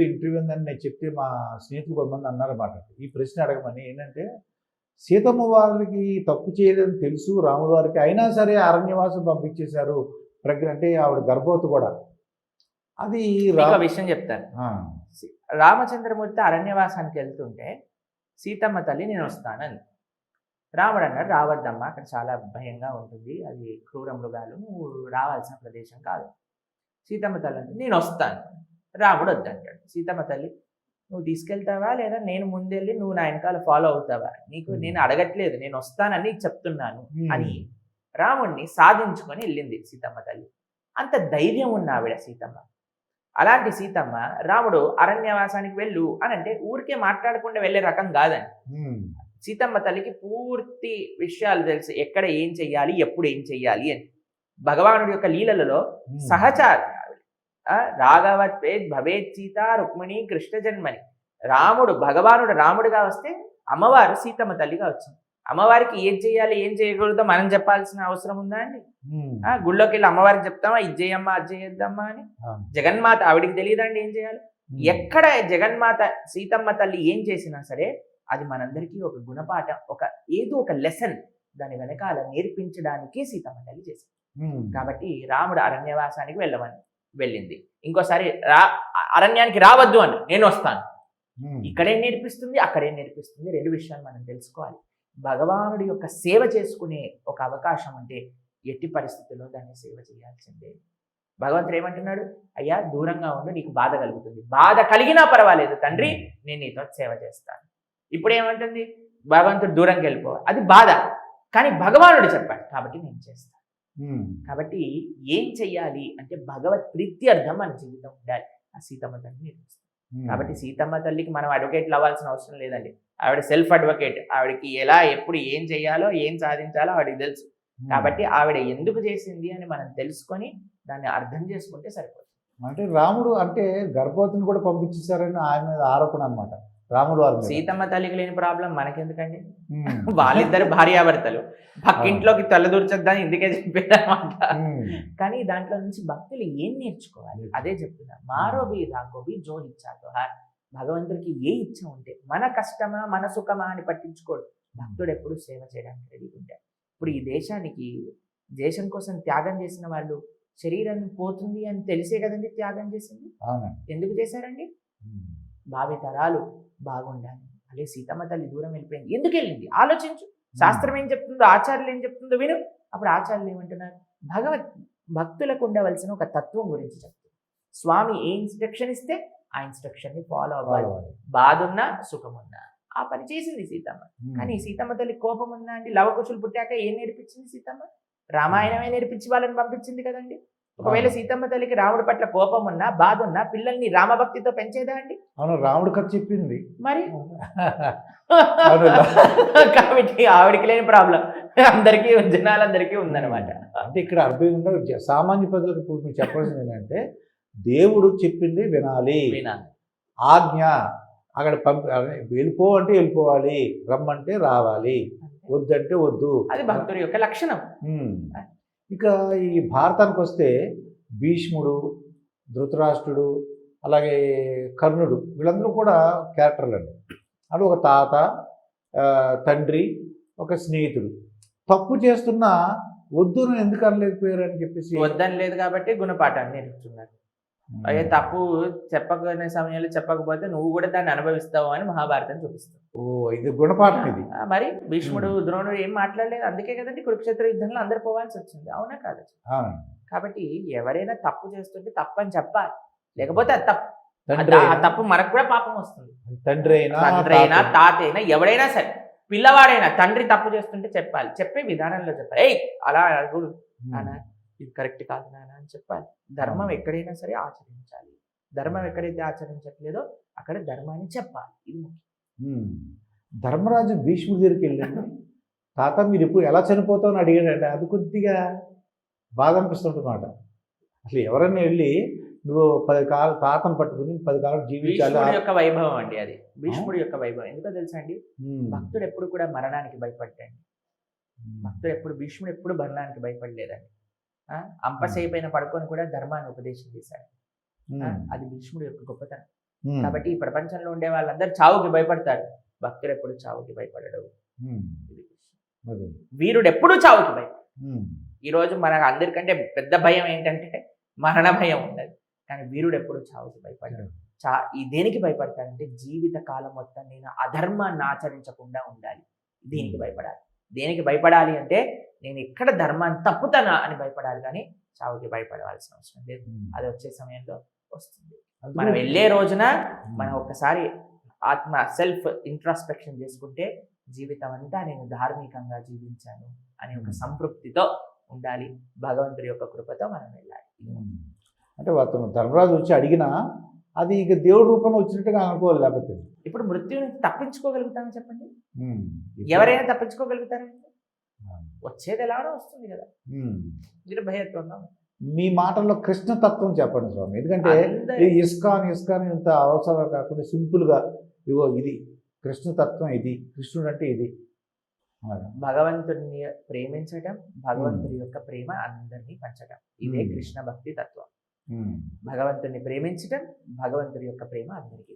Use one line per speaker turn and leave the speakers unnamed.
మీతో ఇంటర్వ్యూ ఉందని నేను చెప్తే మా స్నేహితులు కొంతమంది అన్నారన్నమాట ఈ ప్రశ్న అడగమని ఏంటంటే సీతమ్మ వారికి తప్పు చేయలేదని తెలుసు రాముల వారికి అయినా సరే అరణ్యవాసం పంపించేశారు ప్రజ్ఞ అంటే ఆవిడ గర్భవతి కూడా. అది
విషయం చెప్తాను. రామచంద్రమూర్తి అరణ్యవాసానికి వెళ్తుంటే సీతమ్మ తల్లి నేను వస్తానని. రాముడు అన్నాడు రావద్దమ్మా అక్కడ చాలా భయంగా ఉంటుంది అది క్రూర మృగాలు నువ్వు రావాల్సిన ప్రదేశం కాదు. సీతమ్మ తల్లి అంటే నేను వస్తాను. రాముడు వద్దంటాడు సీతమ్మ తల్లి నువ్వు తీసుకెళ్తావా? లేదా నేను ముందెళ్ళి నువ్వు నా వెనకాల ఫాలో అవుతావా? నీకు నేను అడగట్లేదు నేను వస్తానని చెప్తున్నాను అని రాముణ్ణి సాధించుకొని వెళ్ళింది సీతమ్మ తల్లి. అంత ధైర్యం ఉన్న ఆవిడ సీతమ్మ. అలాంటి సీతమ్మ రాముడు అరణ్యవాసానికి వెళ్ళు అని అంటే ఊరికే మాట్లాడకుండా వెళ్ళే రకం కాదని సీతమ్మ తల్లికి పూర్తి విషయాలు తెలుసు ఎక్కడ ఏం చెయ్యాలి ఎప్పుడు ఏం చెయ్యాలి అని. భగవానుడి యొక్క లీలలలో
ఉమ్.
రాఘవత్ పేద్ భవేత్ సీత రుక్మిణి కృష్ణ జన్మని. రాముడు భగవానుడు రాముడిగా వస్తే అమ్మవారు సీతమ్మ తల్లిగా వచ్చింది. అమ్మవారికి ఏం చేయాలి ఏం చేయకూడదో మనం చెప్పాల్సిన అవసరం ఉందా అండి? గుళ్ళోకి వెళ్ళి అమ్మవారికి చెప్తామా? ఇది చేయమ్మా అది చేయొద్దమ్మా అని. జగన్మాత ఆవిడికి తెలియదండి ఏం చేయాలి? ఎక్కడ జగన్మాత సీతమ్మ తల్లి ఏం చేసినా సరే అది మనందరికీ ఒక గుణపాఠం ఒక ఏదో ఒక లెసన్ దాని వెనకాల నేర్పించడానికి సీతమ్మ తల్లి చేసింది. కాబట్టి రాముడు అరణ్యవాసానికి వెళ్ళమని. వెళ్ళింది. ఇంకోసారి రా అరణ్యానికి రావద్దు అని నేను వస్తాను. ఇక్కడే నేర్పిస్తుంది? అక్కడే నేర్పిస్తుంది? రెండు విషయాలు మనం తెలుసుకోవాలి. భగవానుడి యొక్క సేవ చేసుకునే ఒక అవకాశం అంటే ఎట్టి పరిస్థితుల్లో దాన్ని సేవ చేయాల్సిందే. భగవంతుడు ఏమంటున్నాడు? అయ్యా దూరంగా ఉండు నీకు బాధ కలుగుతుంది. బాధ కలిగినా పర్వాలేదు తండ్రి నేను నీతో సేవ చేస్తాను. ఇప్పుడు ఏమంటుంది? భగవంతుడు దూరంకి వెళ్ళిపోవాలి. అది బాధ. కానీ భగవానుడు చెప్పాడు కాబట్టి నేను చేస్తాను. కాబట్టి ఏం చెయ్యాలి అంటే భగవత్ ప్రీత్యర్థం మన జీవితం ఉండాలి. ఆ సీతమ్మ తల్లి. కాబట్టి సీతమ్మ తల్లికి మనం అడ్వకేట్లు అవ్వాల్సిన అవసరం లేదండి. ఆవిడ సెల్ఫ్ అడ్వకేట్. ఆవిడకి ఎలా ఎప్పుడు ఏం చేయాలో ఏం సాధించాలో ఆవిడకి తెలుసు. కాబట్టి ఆవిడ ఎందుకు చేసింది అని మనం తెలుసుకొని దాన్ని అర్థం చేసుకుంటే సరిపోతుంది.
అంటే రాముడు అంటే గర్భవతిని కూడా పంపించేశారని ఆయన మీద ఆరోపణ అనమాట రాముడు మీద.
సీతమ్మ తల్లికి లేని ప్రాబ్లం మనకెందుకండి? వాళ్ళిద్దరు భార్యాభర్తలు. పక్కింట్లోకి తలదూర్చొద్దని ఇందుకే చెప్పారన్నమాట. కానీ దాంట్లో నుంచి భక్తులు ఏం నేర్చుకోవాలి? అదే చెప్తున్నా. మారో బి రాకోబి జో ఇచ్చా తోహార్ భగవంతుడికి ఏ ఇచ్చ ఉంటే మన కష్టమా మన సుఖమా అని పట్టించుకోడు. భక్తుడు ఎప్పుడు సేవ చేయడానికి రెడీగా ఉంటాడు ఇప్పుడు ఈ దేశానికి దేశం కోసం త్యాగం చేసిన వాళ్ళు శరీరం పోతుంది అని తెలిసే కదండి త్యాగం చేసింది? ఎందుకు చేశారండి?
ఉమ్,
భావి తరాలు బాగుండాలి. అదే సీతమ్మ తల్లి దూరం వెళ్ళిపోయింది. ఎందుకు వెళ్ళింది? ఆలోచించు. శాస్త్రం ఏం చెప్తుందో ఆచార్యులు ఏం చెప్తుందో విను. అప్పుడు ఆచార్యులు ఏమంటున్నారు? భగవత్ భక్తులకు ఉండవలసిన ఒక తత్వం గురించి చెప్తుంది. స్వామి ఏ ఇన్స్ట్రక్షన్ ఇస్తే ఆ ఇన్స్ట్రక్షన్ని ఫాలో అవ్వాలి.
కావాలి.
బాధ ఉన్నా సుఖం ఉన్నా ఆ పని చేసింది సీతమ్మ.
ఉమ్,
కానీ సీతమ్మ తల్లి కోపం ఉందా అండి? లవకుశులు పుట్టాక ఏం నేర్పించింది సీతమ్మ? రామాయణమే నేర్పించి వాళ్ళని పంపించింది కదండి. ఒకవేళ సీతమ్మ తల్లికి రాముడి పట్ల కోపం ఉన్నా బాధ ఉన్నా పిల్లల్ని రామభక్తితో పెంచేదా అండి?
అవును రాముడు కథ చెప్పింది.
మరి. కాబట్టి ఆవిడకి లేని ప్రాబ్లం. అందరికీ జనాలందరికీ ఉందన్నమాట.
అంటే ఇక్కడ అర్థం జ- సామాన్య ప్రజలకు మీరు చెప్పాల్సింది ఏంటంటే దేవుడు చెప్పింది వినాలి.
వినాలి.
ఆజ్ఞ. అక్కడ పంపి వెళ్ళిపో అంటే వెళ్ళిపోవాలి. రమ్మంటే రావాలి. వద్దంటే వద్దు.
అది భక్తుడి యొక్క లక్షణం.
ఇక ఈ భారతానికి వస్తే భీష్ముడు ధృతరాష్ట్రుడు అలాగే కర్ణుడు వీళ్ళందరూ కూడా క్యారెక్టర్లు అండి అడు ఒక తాత తండ్రి ఒక స్నేహితుడు. తప్పు చేస్తున్నా వద్దు ఎందుకు అనలేకపోయారు అని చెప్పేసి
వద్దని లేదు కాబట్టి గుణపాఠాన్ని నేర్పుతున్నారు అయ్యే తప్పు చెప్పకనే సమయంలో చెప్పకపోతే నువ్వు కూడా దాన్ని అనుభవిస్తావు అని మహాభారతం చూపిస్తావు
ఓ ఇది గుణపాఠం ఇది.
మరి భీష్ముడు ద్రోణుడు ఏం మాట్లాడలేదు. అందుకే కదండి కురుక్షేత్ర యుద్ధంలో అందరు పోవాల్సి వచ్చింది. అవునా కాదు. కాబట్టి ఎవరైనా తప్పు చేస్తుంటే తప్పని చెప్పాలి. లేకపోతే అది తప్పు. ఆ తప్పు మనకు కూడా పాపం వస్తుంది.
తండ్రి అయినా
తండ్రి అయినా
తాత
అయినా ఎవడైనా సరే. పిల్లవాడైనా తండ్రి తప్పు చేస్తుంటే చెప్పాలి. చెప్పే విధానంలో చెప్పాలి. ఏయ్ అలా అడగకూడదు
ఉమ్.
ఇది కరెక్ట్ కాదు నాన్న అని చెప్పాలి. ధర్మం ఎక్కడైనా సరే ఆచరించాలి. ధర్మం ఎక్కడైతే ఆచరించట్లేదో అక్కడ ధర్మాన్ని చెప్పాలి. ఇది.
ధర్మరాజు భీష్ముడి దగ్గరికి వెళ్ళండి. తాత మీరు ఇప్పుడు ఎలా చనిపోతావు అని అడిగాడండి అది కొద్దిగా బాధ అనిపిస్తుంటున్నమాట అసలు ఎవరన్నా వెళ్ళి నువ్వు పది కాలం తాతను పట్టుకుని పది కాలం జీవించాలి.
యొక్క వైభవం అండి అది. భీష్ముడి యొక్క వైభవం. ఎందుకో తెలుసా అండి. భక్తుడు ఎప్పుడు కూడా మరణానికి భయపడ్డాడు. భక్తుడు ఎప్పుడు భీష్ముడు ఎప్పుడు మరణానికి భయపడలేదండి. ఆ, అంపసేపైన పడుకొని కూడా ధర్మాన్ని ఉపదేశం చేశాడు. అది భీష్ముడి యొక్క గొప్పతనం. కాబట్టి ఈ ప్రపంచంలో ఉండే వాళ్ళందరూ చావుకి భయపడతారు. భక్తుడు ఎప్పుడు చావుకి భయపడడు. వీరుడు ఎప్పుడు చావుకి భయపడడు
ఉమ్,
ఈ రోజు మనకు అందరికంటే పెద్ద భయం ఏంటంటే మరణ భయం ఉండదు కానీ వీరుడు ఎప్పుడు చావుకి భయపడడు. చా ఈ దేనికి భయపడతాడంటే జీవిత కాలం మొత్తం నేను అధర్మాన్ని ఆచరించకుండా ఉండాలి. దీనికి భయపడాలి. దేనికి భయపడాలి అంటే నేను ఎక్కడ ధర్మాన్ని తప్పుతానా అని భయపడాలి. కానీ చావుకి భయపడవలసిన అవసరం లేదు. అది వచ్చే సమయంలో వస్తుంది. మనం వెళ్ళే రోజున మనం ఒక్కసారి ఆత్మ సెల్ఫ్ ఇంట్రాస్పెక్షన్ చేసుకుంటే జీవితం అంతా నేను ధార్మికంగా జీవించాను అనే ఒక సంతృప్తితో ఉండాలి. భగవంతుడి యొక్క కృపతో మనం వెళ్ళాలి.
అంటే అతను ధర్మరాజు వచ్చి అడిగినా అది ఇక దేవుడి రూపంలో వచ్చినట్టుగా అనుకోవాలి లేకపోతే
ఇప్పుడు మృత్యుని తప్పించుకోగలుగుతామని చెప్పండి. ఎవరైనా తప్పించుకోగలుగుతారా
ఆ.
వచ్చేది ఎలానో వస్తుంది కదా. నిర్భయత్వంగా
మీ మాటల్లో కృష్ణతత్వం చెప్పండి స్వామి ఎందుకంటే ఇస్కాన్ ఇస్కాన్ ఇంత అవసరం కాకుండా సింపుల్గా ఇగో ఇది కృష్ణతత్వం ఇది కృష్ణుడు అంటే ఇది.
భగవంతుడిని ప్రేమించటం భగవంతుడి యొక్క ప్రేమ అందరినీ పంచటం ఇదే. కృష్ణ భక్తి తత్వం. భగవంతుడిని ప్రేమించటం భగవంతుడి యొక్క ప్రేమ అందరికీ.